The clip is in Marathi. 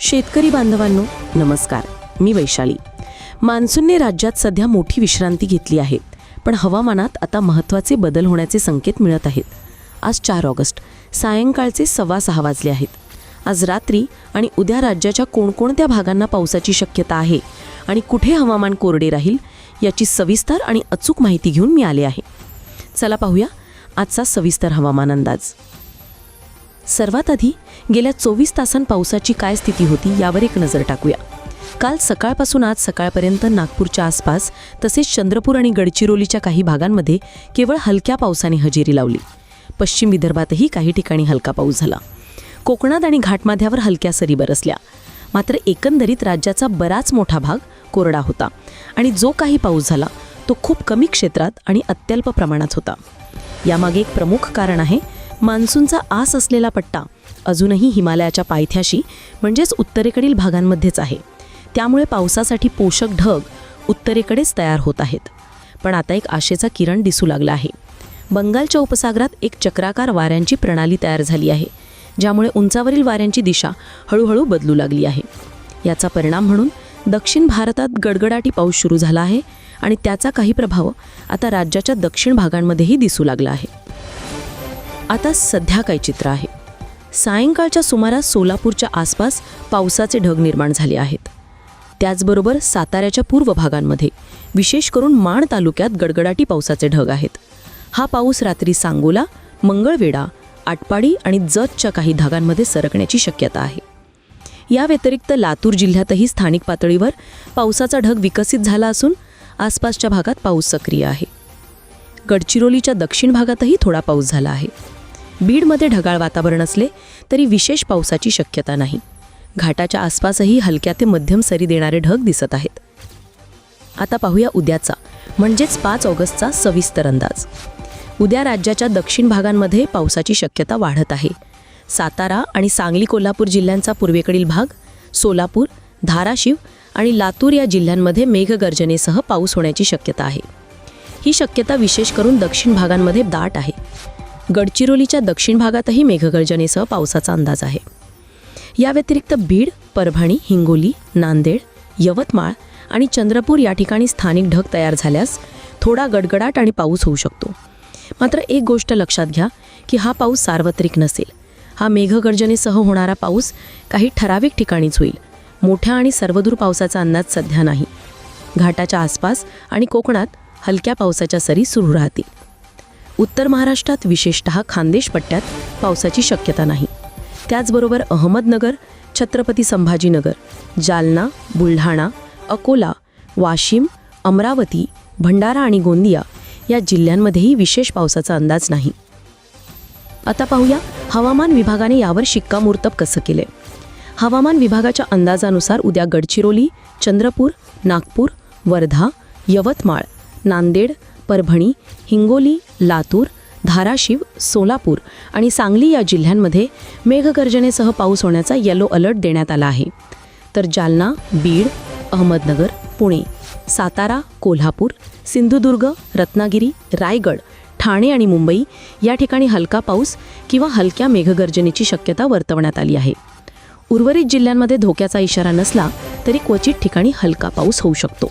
शेतकरी बांधवांनो नमस्कार. मी वैशाली. मान्सूनने राज्यात सध्या मोठी विश्रांती घेतली आहे पण हवामानात आता महत्त्वाचे बदल होण्याचे संकेत मिळत आहेत. आज चार ऑगस्ट सायंकाळचे सव्वा सहा वाजले आहेत. आज रात्री आणि उद्या राज्याच्या कोणकोणत्या भागांना पावसाची शक्यता आहे आणि कुठे हवामान कोरडे राहील याची सविस्तर आणि अचूक माहिती घेऊन मी आले आहे. चला पाहूया आजचा सविस्तर हवामान अंदाज. सर्वात आधी गेल्या चोवीस तासां पावसाची काय स्थिती होती यावर एक नजर टाकूया. काल सकाळपासून आज सकाळपर्यंत नागपूरच्या आसपास तसेच चंद्रपूर आणि गडचिरोलीच्या काही भागांमध्ये केवळ हलक्या पावसाने हजेरी लावली. पश्चिम विदर्भातही काही ठिकाणी हलका पाऊस झाला. कोकणात आणि घाटमाथ्यावर हलक्या सरी बरसल्या. मात्र एकंदरीत राज्याचा बराच मोठा भाग कोरडा होता आणि जो काही पाऊस झाला तो खूप कमी क्षेत्रात आणि अत्यल्प प्रमाणात होता. यामागे एक प्रमुख कारण आहे मान्सूनचा आस असलेला पट्टा अजूनही हिमालयाच्या पायथ्याशी म्हणजेच उत्तरेकडील भागांमध्येच आहे. त्यामुळे पावसासाठी पोषक ढग उत्तरेकडेच तयार होत आहेत. पण आता एक आशेचा किरण दिसू लागला आहे. बंगालच्या उपसागरात एक चक्राकार वाऱ्यांची प्रणाली तयार झाली आहे ज्यामुळे उंचावरील वाऱ्यांची दिशा हळूहळू बदलू लागली आहे. याचा परिणाम म्हणून दक्षिण भारतात गडगडाटी पाऊस सुरू झाला आहे आणि त्याचा काही प्रभाव आता राज्याच्या दक्षिण भागांमध्येही दिसू लागला आहे. आता सध्या काय चित्र आहे. सायंकाळच्या सुमारास सोलापूरच्या आसपास पावसाचे ढग निर्माण झाले आहेत. त्याचबरोबर साताऱ्याच्या पूर्व भागांमध्ये विशेष करून माण तालुक्यात गडगडाटी पावसाचे ढग आहेत. हा पाऊस रात्री सांगोला मंगळवेढा आटपाडी आणि जतच्या काही धागांमध्ये सरकण्याची शक्यता आहे. या व्यतिरिक्त लातूर जिल्ह्यातही स्थानिक पातळीवर पावसाचा ढग विकसित झाला असून आसपासच्या भागात पाऊस सक्रिय आहे. गडचिरोलीच्या दक्षिण भागातही थोडा पाऊस झाला आहे. बीडमध्ये ढगाळ वातावरण असले तरी विशेष पावसाची शक्यता नाही. घाटाच्या आसपासही हलक्या ते मध्यम सरी देणारे ढग दिसत आहेत. आता पाहूया उद्याचा म्हणजेच पाच ऑगस्टचा सविस्तर अंदाज. उद्या राज्याच्या दक्षिण भागांमध्ये पावसाची शक्यता वाढत आहे. सातारा आणि सांगली कोल्हापूर जिल्ह्यांचा पूर्वेकडील भाग सोलापूर धाराशिव आणि लातूर या जिल्ह्यांमध्ये मेघगर्जनेसह पाऊस होण्याची शक्यता आहे. ही शक्यता विशेष करून दक्षिण भागांमध्ये दाट आहे. गडचिरोलीच्या दक्षिण भागातही मेघगर्जनेसह पावसाचा अंदाज आहे. या व्यतिरिक्त बीड परभणी हिंगोली नांदेड यवतमाळ आणि चंद्रपूर या ठिकाणी स्थानिक ढग तयार झाल्यास थोडा गडगडाट आणि पाऊस होऊ शकतो. मात्र एक गोष्ट लक्षात घ्या की हा पाऊस सार्वत्रिक नसेल. हा मेघगर्जनेसह होणारा पाऊस काही ठराविक ठिकाणीच होईल. मोठ्या आणि सर्वदूर पावसाचा अंदाज सध्या नाही. घाटाच्या आसपास आणि कोकणात हलक्या पावसाच्या सरी सुरू राहतील. उत्तर महाराष्ट्रात विशेषतः खानदेश पट्ट्यात पावसाची शक्यता नाही. त्याचबरोबर अहमदनगर छत्रपती संभाजीनगर जालना बुलढाणा अकोला वाशिम अमरावती भंडारा आणि गोंदिया या जिल्ह्यांमध्येही विशेष पावसाचा अंदाज नाही. आता पाहूया हवामान विभागाने यावर शिक्कामोर्तब कसं केले हवामान विभागाच्या अंदाजानुसार उद्या गडचिरोली चंद्रपूर नागपूर वर्धा यवतमाळ नांदेड परभणी हिंगोली लातूर धाराशिव सोलापूर आणि सांगली या जिल्ह्यांमध्ये मेघगर्जनेसह पाऊस होण्याचा येलो अलर्ट देण्यात आला आहे. तर जालना बीड अहमदनगर पुणे सातारा कोल्हापूर सिंधुदुर्ग रत्नागिरी रायगड ठाणे आणि मुंबई या ठिकाणी हलका पाऊस किंवा हलक्या मेघगर्जनेची शक्यता वर्तवण्यात आली आहे. उर्वरित जिल्ह्यांमध्ये धोक्याचा इशारा नसला तरी क्वचित ठिकाणी हलका पाऊस होऊ शकतो.